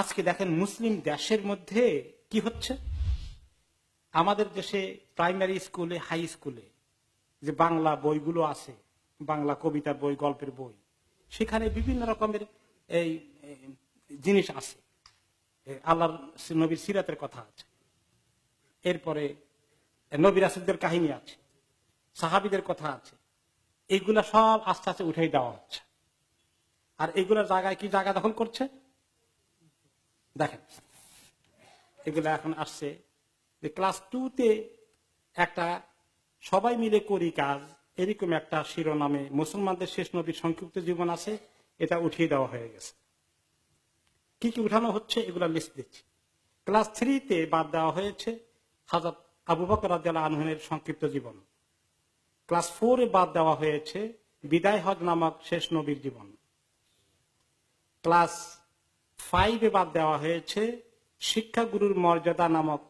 আজকে দেখেন মুসলিম দেশের মধ্যে কি হচ্ছে? আমাদের দেশে প্রাইমারি স্কুলে, হাই স্কুলে যে বাংলা বইগুলো আছে, বাংলা কবিতার বই, গল্পের বই, সেখানে বিভিন্ন রকমের এই জিনিস আছে। আল্লাহর নবীর সিরাতের কথা আছে। এরপরে নবীর আসিদদের কাহিনী আছে, সাহাবিদের কথা আছে। এইগুলা সব আস্তে আস্তে উঠেই দেওয়া হচ্ছে। আর এগুলোর জায়গায় কি জায়গা দখল করছে? দেখেন, এগুলো এখন আসছে। যে ক্লাস টুতে একটা সবাই মিলে করি কাজ, এরকম একটা শিরোনামে মুসলমানদের শেষ নবীর সংক্ষিপ্ত জীবন আছে, এটা উঠিয়ে দেওয়া হয়ে গেছে। কি কি উঠানো হচ্ছে, এগুলা লিস্ট দিচ্ছি। ক্লাস থ্রিতে বাদ দেওয়া হয়েছে হাজার আবু বকর আনহুনের সংক্ষিপ্ত জীবন। ক্লাস ফোরে বাদ দেওয়া হয়েছে, বিদায় হজ নামক শেষ নবীর জীবন। ক্লাস ফাইভে বাদ দেওয়া হয়েছে, শিক্ষাগুরুর মর্যাদা নামক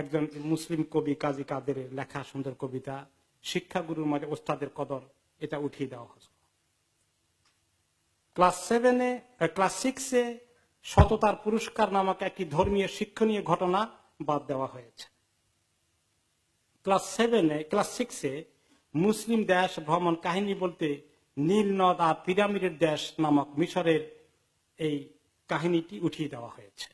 একজন মুসলিম কবি কাজী কাদের লেখা সুন্দর কবিতা, শিক্ষাগুরুর মর্যাদা, ওস্তাদের কদর, এটা উঠিয়ে দেওয়া হয়েছে। ক্লাস সেভেনে ক্লাস সিক্সে সততার পুরস্কার নামক একটি ধর্মীয় শিক্ষণীয় ঘটনা বাদ দেওয়া হয়েছে। ক্লাস সেভেনে ক্লাস সিক্সে মুসলিম দেশ ভ্রমণ কাহিনী বলতে নীল নদ আর পিরামিডের দেশ নামক মিশরের এই কাহিনীটি উঠিয়ে দেওয়া হয়েছে।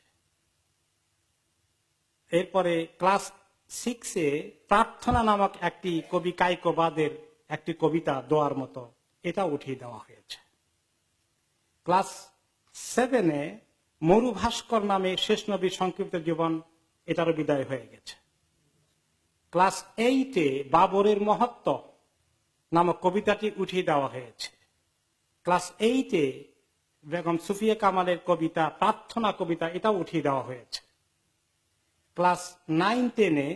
এরপরে ক্লাস সিক্সে প্রার্থনা নামক একটি কবি কাইকোবাদের একটি কবিতা দোয়ার মতো এটা উঠিয়ে দেওয়া হয়েছে। ক্লাস সেভেনে মরুভাস্কর নামে শেষ নবীর সংক্ষিপ্ত জীবন এটারও বিদায় হয়ে গেছে। ক্লাস এইটে বাবরের মহত্ব নামক কবিতাটি উঠিয়ে দেওয়া হয়েছে। ক্লাস এইটে বেগম সুফিয়া কামালের কবিতা, প্রার্থনা কবিতা এটাও উঠিয়ে দেওয়া হয়েছে। ক্লাস নাইন টেনে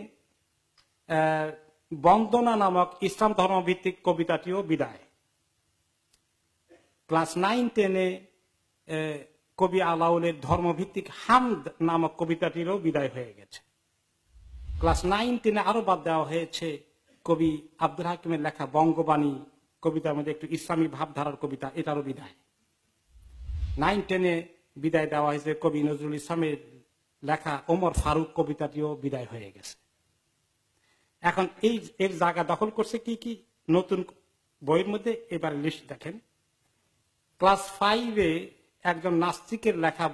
বন্দনা নামক ইসলাম ধর্মভিত্তিক কবিতাটিও বিদায়। ক্লাস নাইন টেনে কবি আলাউলের ধর্মভিত্তিক হামদ নামক কবিতাটিরও বিদায় হয়ে গেছে। ক্লাস নাইন টেনে আরও বাদ দেওয়া হয়েছে কবি আব্দুল হাকিমের লেখা বঙ্গবাণী কবিতার মধ্যে একটু ইসলামী ভাবধারার কবিতা, এটারও বিদায়। নাইন টেনে বিদায় দেওয়া হয়েছে কবি নজরুল ইসলামের লেখা ওমর ফারুক কবিতাটিও বিদায় হয়ে গেছে। এখন এই এর জায়গা দখল করছে কি কি? নতুন বইয়ের মধ্যে এবার লিস্ট দেখেন। ক্লাস ফাইভে একজন নাস্তিকের লেখা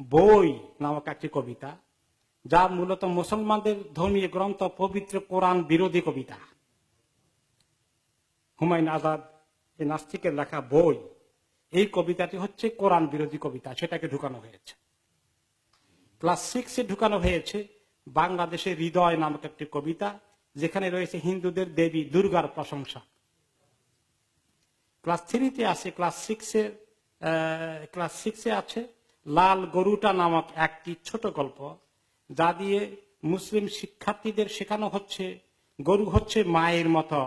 বই নামক একটি কবিতা, যা মূলত মুসলমানদের ধর্মীয় গ্রন্থ পবিত্র কোরআন বিরোধী কবিতা। হুমায়ুন আজাদ, এই নাস্তিকের লেখা বই এই কবিতাটি হচ্ছে কোরআন বিরোধী কবিতা, সেটাকে ঢুকানো হয়েছে। ক্লাস সিক্সে ঢুকানো হয়েছে বাংলাদেশের হৃদয় নামক একটি কবিতা, যেখানে রয়েছে হিন্দুদের দেবী দুর্গার প্রশংসা। ক্লাস থ্রিতে আছে, ক্লাস সিক্সে ক্লাস সিক্সে আছে, লাল গরুটা নামক একটি ছোট গল্প, যা দিয়ে মুসলিম শিক্ষার্থীদের শেখানো হচ্ছে, গরু হচ্ছে মায়ের মতো,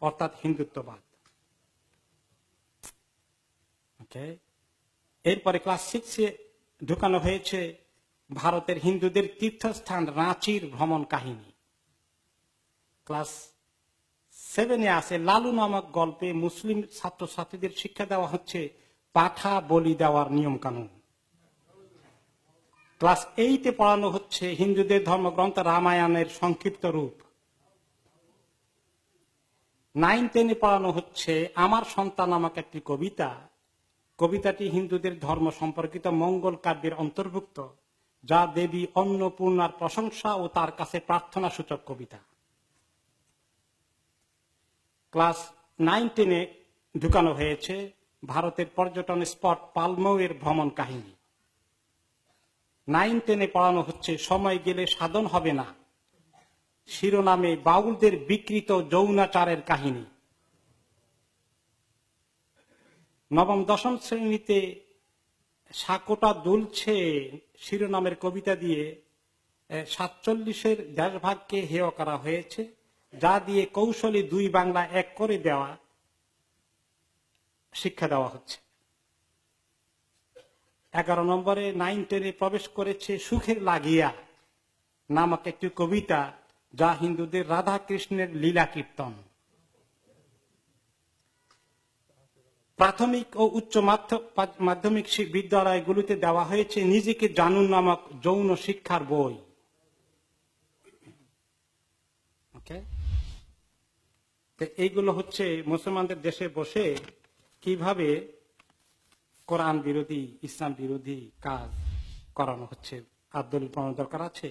অর্থাৎ হিন্দুত্ববাদ। এরপরে ক্লাস সিক্সে ঢুকানো হয়েছে ভারতের হিন্দুদের তীর্থস্থান রাঁচির ভ্রমণ কাহিনী। ক্লাস সেভেনে আছে লালু নামক গল্পে মুসলিম ছাত্রছাত্রীদের শিক্ষা দেওয়া হচ্ছে পাঠা বলি দেওয়ার নিয়ম কানুন ক্লাস এইটে পড়ানো হচ্ছে হিন্দুদের ধর্মগ্রন্থ রামায়ণের সংক্ষিপ্ত রূপ। নাইন টেনে পড়ানো হচ্ছে আমার সন্তান নামক একটি কবিতা। কবিতাটি হিন্দুদের ধর্ম সম্পর্কিত মঙ্গল কাব্যের অন্তর্ভুক্ত, যা দেবী অন্নপূর্ণার প্রশংসা ও তার কাছে প্রার্থনা সূচক কবিতা। ক্লাস নাইন টেনে ঢুকানো হয়েছে ভারতের পর্যটন স্পট পালমৌয়ের ভ্রমণ কাহিনী। নাইন টেনে পড়ানো হচ্ছে, সময় গেলে সাধন হবে না, শিরোনামে বাউলদের বিকৃত যৌনাচারের কাহিনী। নবম, দশম শ্রেণীতে সাকোটা দুলছে শিরোনামের কবিতা দিয়ে সাতচল্লিশের দেশভাগকে হেয় করা হয়েছে, যা দিয়ে কৌশলী দুই বাংলা এক করে দেওয়া, শিক্ষা দেওয়া হচ্ছে। এগারো নম্বরে নাইন টেনে প্রবেশ করেছে সুখের লাগিয়া নামক একটি কবিতা, যা হিন্দুদের রাধা কৃষ্ণের লীলা কীর্তন। প্রাথমিক ও উচ্চ মাধ্যমিক বিদ্যালয়গুলিতে দেওয়া হয়েছে নিজেকে জানুন নামক যৌন শিক্ষার বই। এইগুলো হচ্ছে মুসলমানদের দেশে বসে কীভাবে কোরআন বিরোধী, ইসলাম বিরোধী কাজ করানো হচ্ছে। আব্দুল প্রমাণ দরকার আছে?